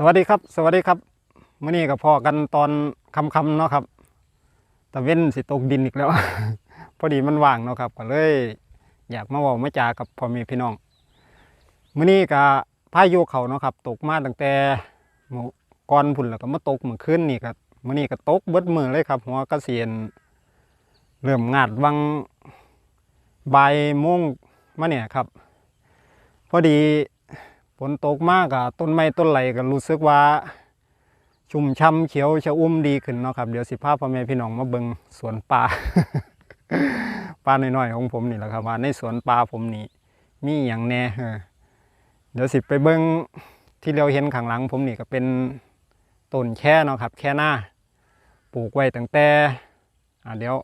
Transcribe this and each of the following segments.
สวัสดีครับ สวัสดีครับมื่อนี้กับพ่อกันตอนคำๆเนาะครับตะเว้นสิตกดินอีกแล้ว พอดีมันว่างเนาะครับก็เลย อยากมาเว่ามาจากับพ่อแม่พี่น้องมื่อนี้กับพายุเขาเนาะครับ ตกมาตั้งแต่หมู่ก่อนพุ่นแล้วก็มาตกเมื่อคืนนี่ครับมื่อนี้ก็ตกเบิดมือเลยครับหัวกระเสียนเริ่มงาดวังใบ่ายโมงมาเนี่ยครับ พอดี ฝนตกมากอะต้นไม้ต้นไหลก็รู้สึกว่า ชุ่มช่ำเขียวชะอุ่มดีขึ้นเนาะครับ เดี๋ยวสิพาพ่อแม่พี่น้องมาเบิงสวนป่า ป่าน้อยๆของผมนี่แหละครับว่าในสวนป่าผมนี่มีอย่างแน่เดี๋ยวสิไปเบิงที่เราเห็นข้างหลังผมนี่ก็เป็นต้นแค่เนาะครับ แค่หน้าปลูกไว้ตั้งแต่เดี๋ยว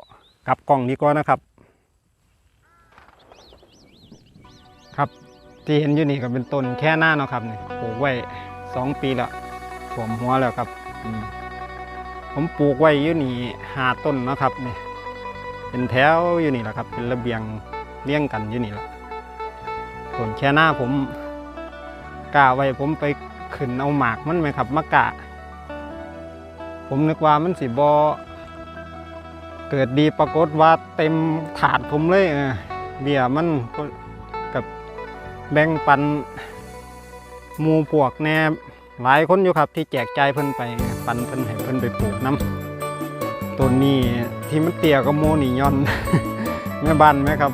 กลับกล้องนี้ก่อนนะครับ ที่เห็นอยู่นี่ก็เป็นต้นแค่หน้าเนาะครับนี่ปลูกไว้สองปีแล้วผมหัวแล้วครับผมปลูกไว้อยู่นี่หาต้นนะครับนี่เป็นแถวอยู่นี่แหละครับ เป็นระเบียงเลี้ยงกันอยู่นี่แหละต้นแค่หน้าผมก้าไว้ผมไปขึ้นเอาหมากมันไหมครับมากะ ผมนึกว่ามันสิบอเกิดดีปรากฏว่าเต็มถาดผมเลยเออเบี้ยมันก็ แบ่งปันหมูพวกแนบหลายคนอยู่ครับที่แจกใจเพิ่นไปปันเพิ่นให้เพิ่นไปปลูกน้ำต้นนี้ที่มันเตี้ยก็โมนี่ย้อนแม่บ้านไหมครับ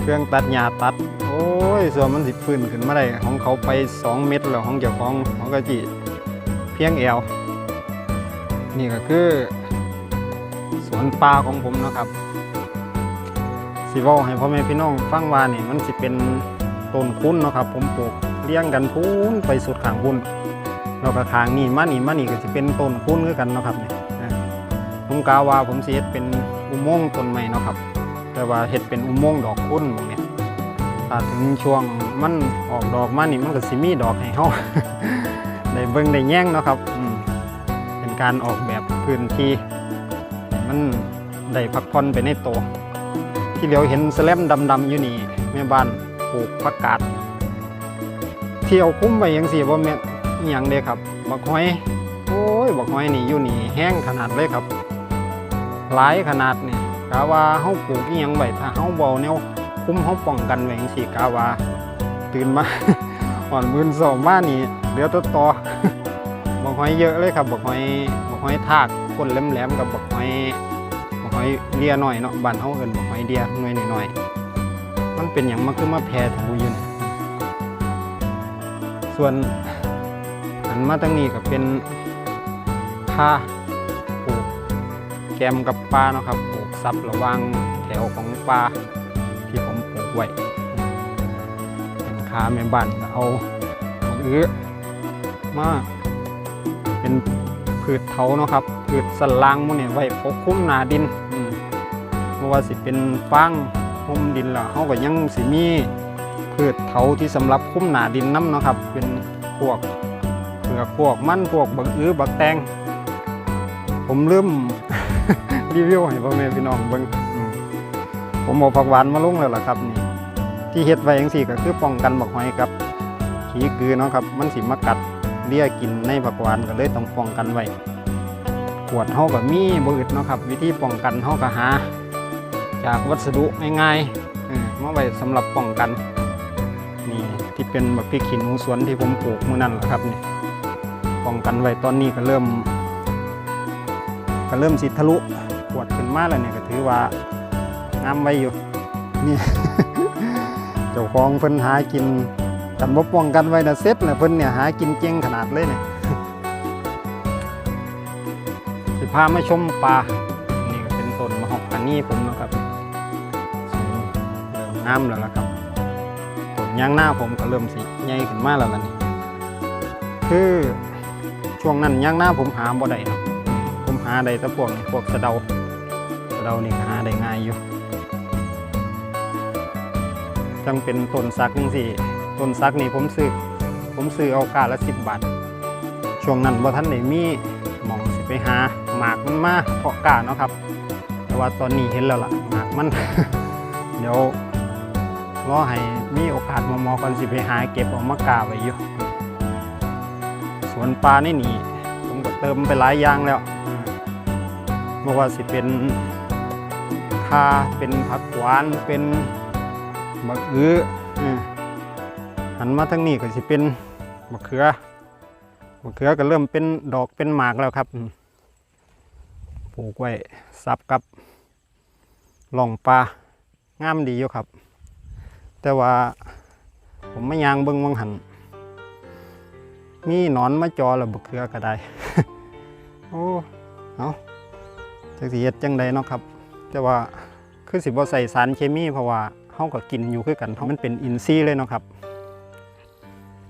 เครื่องตัดหญ้าตัด โอ้ยส่วนมันสิฟื้นขึ้นมาได้ของเขาไป 2 เม็ดแล้วของเจ้าของของกะจิเพียงแอว นี่ก็คือ สวนปลาของผมนะครับสิว้าให้พ่อแม่พี่น้องฟังว่านี่มันสิเป็น ต้นคุ้นเนาะครับ ผมปลูกเลี้ยงกันพูนไปสุดขางพุ่นแล้วก็ขางนี่มานี่มานี่ก็สิเป็นต้นคุ้นคือกันเนาะครับนี่อ่าผมกาวาผมเฮ็ดเป็นอุโมงค์ต้นไม้เนาะครับ แต่ว่าเฮ็ดเป็นอุโมงค์ดอกคุ้นเนี้ยถ้าถึงช่วงมันออกดอกมานี่มันก็สิมีดอกให้เฮาได้เบิ่งได้แย่งเนาะครับเป็นการออกแบบพื้นที่มันได้พักผ่อนไปในตัวที่เหลียวเห็นสแลมดำๆอยู่นี่แม่บ้าน ลูกผักกาดเที่ยวคุ้มไปยังสี่ว่าแม่นอย่างเด้ครับบักหอยโอ้ยบักหอยนี่อยู่นี่แห้งขนาดเลยครับ หลายขนาดนี่กาว่าเฮาปลูกอีหยังไว้ถ้าเฮาเบาแนวคุ้มเฮาป้องกันไว้จังซี่กาว่าตื่นมาอ่อนมืนสองมานี่เหลือแตัวต่อบักหอยเยอะเลยครับบักหอยบักหอยทากก้นแหลมๆกับบักหอยบักหอยเลียหน่อยเนาะบ้านเฮาเอิ้นบักหอยเลียหน่อยหน่อยๆ เป็นหยังมันคือมาแพร่ถูอยู่นี่ส่วนอันมาตั้งนี้ก็เป็นค่าปลูกแกมกับปลาเนาะครับปลูกซับระว่างแถวของปลาที่ผมปลูกไว้เป็นค้าแม่บ้านเอาของอื้อมาเป็นพืชเถาเนาะครับพืชสลางมันเนี่ยไว้ปกคลุมหนาดินอืมบ่ว่าสิเป็นฟาง หุ้มดินแล้วเฮาก็ยังสิมีพืชเถาที่สำหรับคุ้มหนาดินน้ำเนาะครับ เป็นพวกเผือกพวกมันพวกบักอื้อบักแตงผมลืมรีวิวให้พ่อแม่พี่น้องเบิ่งผมเอาผักหวานมาลงแล้วล่ะครับนี่ ที่เฮ็ดไว้จังซี่ก็คือป้องกันบักหอยกับขี้กือเนาะครับ มันสิมากัดเลี้ยกินในผักหวานก็เลยต้องป้องกันไว้ขวดเฮาก็มีบ่อึดเนาะครับ วิธีป้องกันเฮาก็หา จากวัสดุง่ายๆเออมาไว้สำหรับป้องกันนี่ที่เป็นบักพริกขี้หนูสวนที่ผมปลูกมื้อนั้นแหละครับนี่ป้องกันไว้ตอนนี้ก็เริ่ม ก็เริ่มสิทะลุขวดขึ้นมาแล้วเนี่ยก็ถือว่างามไว้อยู่นี่เจ้าของเพิ่นหากินกันบ่ป้องกันไว้นะเซ็ตนะเพิ่นเนี่ยหากินเก่งขนาดเลยเนี่ยสิพามาชมปลานี่ก็เป็นต้นมะฮอกกานี่ผมนะครับสูงเริ่ม งามแล้วล่ะครับต้นยางหน้าผมก็เริ่มสิใหญ่ขึ้นมาแล้วล่ะนี่คือช่วงนั้นยางหน้าผมหาบ่ได้เนาะผมหาได้แต่พวกพวกสะเดาสะเดานี่หาได้ง่ายอยู่จังเป็นต้นสักจังสี่ต้นสักนี่ผมซื้อผมซื้อเอากาละสิบบาทช่วงนั้นบ่ท่านได้มีมองสิไปหาหมากมันมาเพาะกาเนาะครับ แต่ว่าตอนนี้เห็นแล้วล่ะหมากมัน เดี๋ยว รอให้มีโอกาสมอมอก่อนสิไปหาเก็บออกมากาไว้อยู่สวนปลาในนี่ผมก็เติมไปหลายอย่างแล้วอืมบ่ว่าสิเป็นคาเป็นผักหวานเป็นบักอื้อหันมาทางนี้ก็สิเป็นมะเขือมะเขือก็เริ่มเป็นดอกเป็นหมากแล้วครับปลูกไว้ซับกับหล่องปลางามดีอยู่ครับ แต่ว่าผมไม่ยางเบิ่งวังหัน มีหนอนมาจอแล้วบกเคือก็ได้ โอ้ เอาจักสิเฮ็ดจังใดเนาะครับ แต่ว่าคือสิบ่ใส่สารเคมีเพราะว่าเฮาก็กินอยู่คือกันมันเป็นอินทรีย์เลยเนาะครับ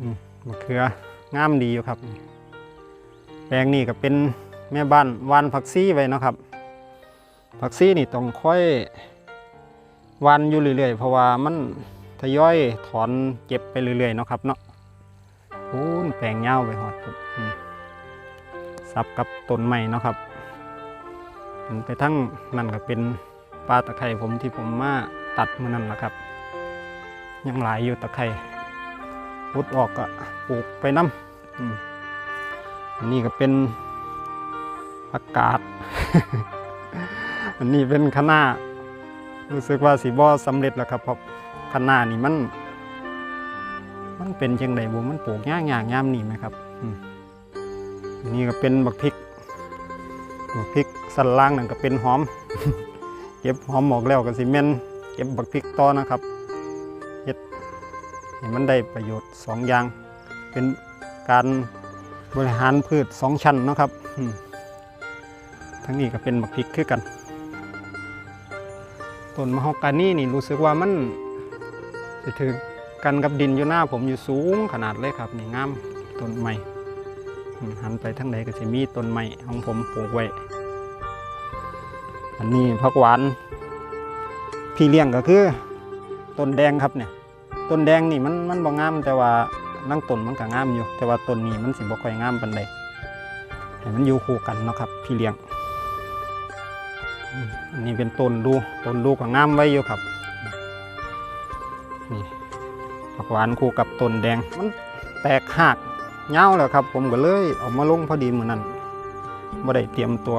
อืมมะเขืองามดีอยู่ครับ แปลงนี้ก็เป็นแม่บ้านวานผักซี่ไว้เนาะครับ ผักซี่นี่ต้องค่อยวานอยู่เรื่อยๆเพราะว่ามัน ทยอยถอนเก็บไปเรื่อยๆเนาะครับเนาะพูนแปลงเงาไปหอดปุ๊บอืมซับกับต้นไม้เนาะครับมันไปทั้งนั่นก็เป็นปลาตะไคร่ผมที่ผมมาตัดมื่อนั้นนะครับ ยังหลายอยู่ตะไคร่พุดออกก็ปลูกไปน้ำอันนี้ก็เป็นผักกาดอันนี้เป็นคณะรู้สึกว่าสีบอสำเร็จแล้วครับ พราะคะน้านี่มัน มันเป็นจังไดบุมันปลูกย่ายงย่างย่ามนี่ไหมครับอืมนี่ก็เป็นบักพริกบักพริกสันล่างนั่นก็เป็นหอม เก็บหอมหมอกแล้วก็สิเมนเก็บบักพริกต่อนะครับเฮ็ดให้มันได้ประโยชน์สองอย่าง เป็นการบริหารพืชสองชั้นนะครับอืมทั้งนี้ก็เป็นบักพริกคือกันต้นมะฮอกกานี่นี่รู้สึกว่ามัน สิถือกันกับดินอยู่หน้าผมอยู่สูงขนาดเลยครับนี่งามต้นไม้หันไปทางใดก็จะมีต้นไม้ของผมปลูกไว้อันนี้ผักหวาน พี่เลี้ยงก็คือต้นแดงครับเนี่ยต้นแดงนี่มันมันบ่งามแต่ว่านั่งต้นมันก็งามอยู่ แต่ว่าต้นนี้มันสิบ่ค่อยงามปานใดให้มันอยู่คู่กันเนาะครับ พี่เลี้ยงอันนี้เป็นต้นดูต้นดูก็งามไว้อยู่ครับ หวานคู่กับต้นแดง มันแตกหักเงาแล้วครับ ผมก็เลยออกมาลงพอดีเหมือนนั้นไม่ได้เตรียมตัว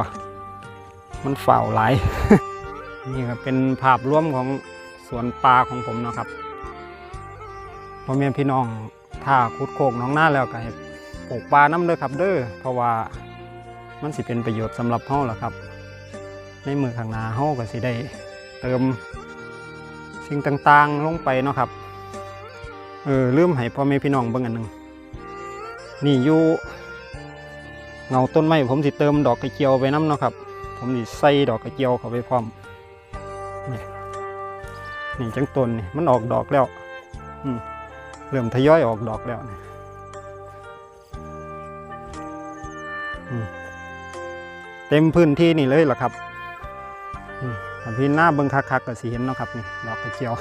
มันฝ่าวหลายนี่ก็เป็นภาพรวมของสวนปลาของผมนะครับพ่อแม่พี่น้องถ้าขุดโคกน้องหน้าแล้วก็ให้ปลูกปลาน้ำเด้อครับ เด้อเพราะว่ามันสิเป็นประโยชน์สำหรับเฮาแหละครับ ในมือข้างหน้าเฮาก็สิได้เติมสิ่งต่างๆลงไปเนาะครับ เออลืมให้พ่อแม่พี่น้องเบิ่งอันหนึ่งนี่อยู่เงาต้นไม้ผมสิเติมดอกกระเจียวไปน้ำเนาะครับ ผมสิใส่ดอกกระเจียวเข้าไปพร้อมนี่นี่จังต้นนี่มันออกดอกแล้วอืมเริ่มทยอยออกดอกแล้วนี่เต็มพื้นที่นี่เลยล่ะครับอืมถ้าพี่หน้าเบิ่งคักๆก็สิเห็นเนาะครับนี่ดอกกระเจียว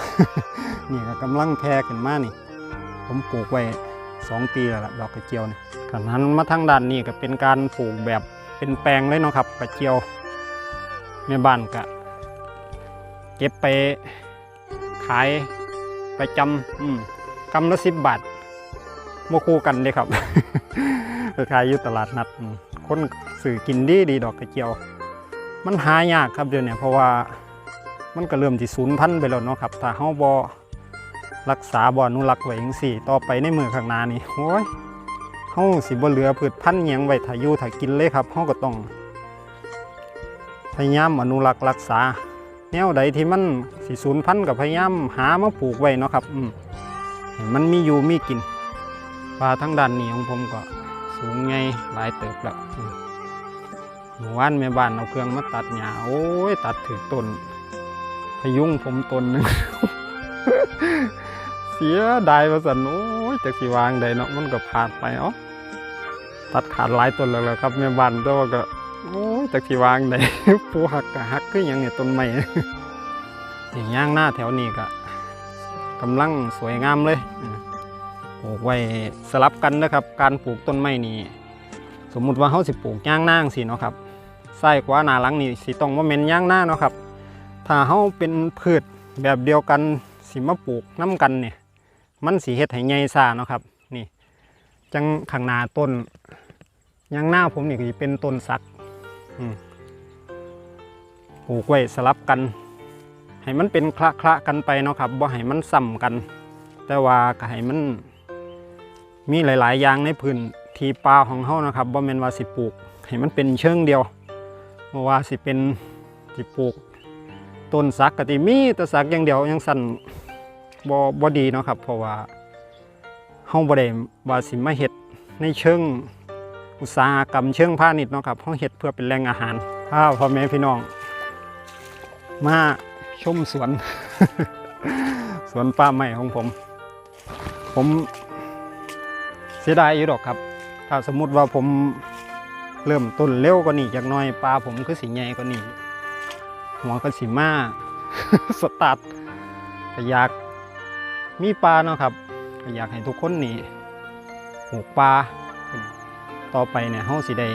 นี่ก็กำลังแพร่ขึ้นมานี่ ผมปลูกไว้สองปีแล้วล่ะดอกกระเจียวนี่ขณะนั้นมาทางด้านนี้ก็เป็นการปลูกแบบเป็นแปลงเลยเนาะครับกระเจียวแม่บ้านก็เก็บไปขายไปจำอืมกำละสิบบาทโมคู่กันเลยครับไปขายอยู่ตลาดนัดคนสื่อกินดีดีดอกกระเจียว มันหายากครับเดี๋ยวนี้เพราะว่ามันก็เริ่มที่ศูนย์พันธ์ไปแล้วเนาะครับถ้าเฮาบ่ รักษาบ่อนุรักษ์ไว้จังซี่ ต่อไปในมือข้างหน้านี่โอ้ยเฮาสิบ่เหลือพืชพันธุ์หยังไว้ถ้าอยู่ถ้ากินเลยครับเฮาก็ต้องพยายามอนุรักษ์รักษา แนวใดที่มันสิสูญพันธุ์กับพยายามหามาปลูกไว้เนาะครับอืมให้มันมีอยู่มีกินปลาทั้งด้านนี้ของผมก็สูงใหญ่หลายเติบแล้วอืมเมื่อวานแม่บ้านเอาเครื่องมาตัดหญ้าโอ้ยตัดถึงต้นพยุงผมต้นหนึง เสียดายว่าสันโอ้ยจากสีวางใดเนาะมันก็ผ่านไปเอ้าตัดขาดหลายต้นแล้วล่ะครับแม่บ้านแต่ว่าก็โอ้ยจากสีวางใดปูหักกะหักคือหยังเนี่ยต้นไม้อย่างย่างหน้าแถวนี้ก็กำลังสวยงามเลยปลูกไว้สลับกันนะครับ การปลูกต้นไม้นี่สมมุติว่าเขาสิปลูกย่างหน้าสิเนาะครับใส่กว่าหนาหลังนี่สิต้องว่าเม็นย่างหน้าเนาะครับ ถ้าเขาเป็นพืชแบบเดียวกันสิมาปลูกน้ำกันเนี่ย มันสีเฮ็ดให้ใหญ่ซาเนาะครับ นี่ จังข้างหน้าต้นยางหน้าผมนี่ก็เป็นต้นสักปลูกไว้สลับกัน ให้มันเป็นคละคละกันไปเนาะครับบ่ให้มันซ้ำกัน แต่ว่าก็ให้มัน มีหลาย ๆ อย่างในพื้นที่ป่าของเฮานะครับบ่แม่นว่าสิปลูกให้มันเป็นเชิงเดียวบ่ว่าสิเป็นสิปลูกต้นสักก็สิมีแต่สักอย่างเดียวยังสั่น บ่บ่ดีเนาะครับ เพราะว่าเฮาบ่ได้ว่าสิมาเฮ็ดในเชิงอุตสาหกรรมเชิงพาณิชย์เนาะครับเฮาเฮ็ดเพื่อเป็นแหล่งอาหารถ้าพ่อแม่พี่น้อง มาชมสวน สวนป่าไม้ของผม ผมเสียดายอยู่ดอกครับ ถ้าสมมุติว่าผมเริ่มต้นเร็วกว่านี้จากน้อยปลาผมคือสีใหญ่กว่านี้หัวก็สีมาสตาร์ทอยาก มีปลาเนาะครับก็อยากให้ทุกคนนี่ปลูกปลาต่อไปเนี่ยเฮาสิได้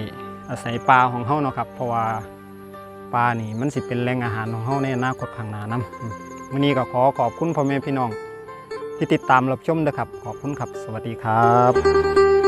อาศัยปลาของเฮาเนาะครับ เพราะว่าปลานี่มันสิเป็นแหล่งอาหารของเฮาในอนาคตข้างหน้านํวันนี้ก็ขอขอบคุณพ่อแม่พี่น้อง ที่ติดตามรับชมนะครับ ขอบคุณครับ สวัสดีครับ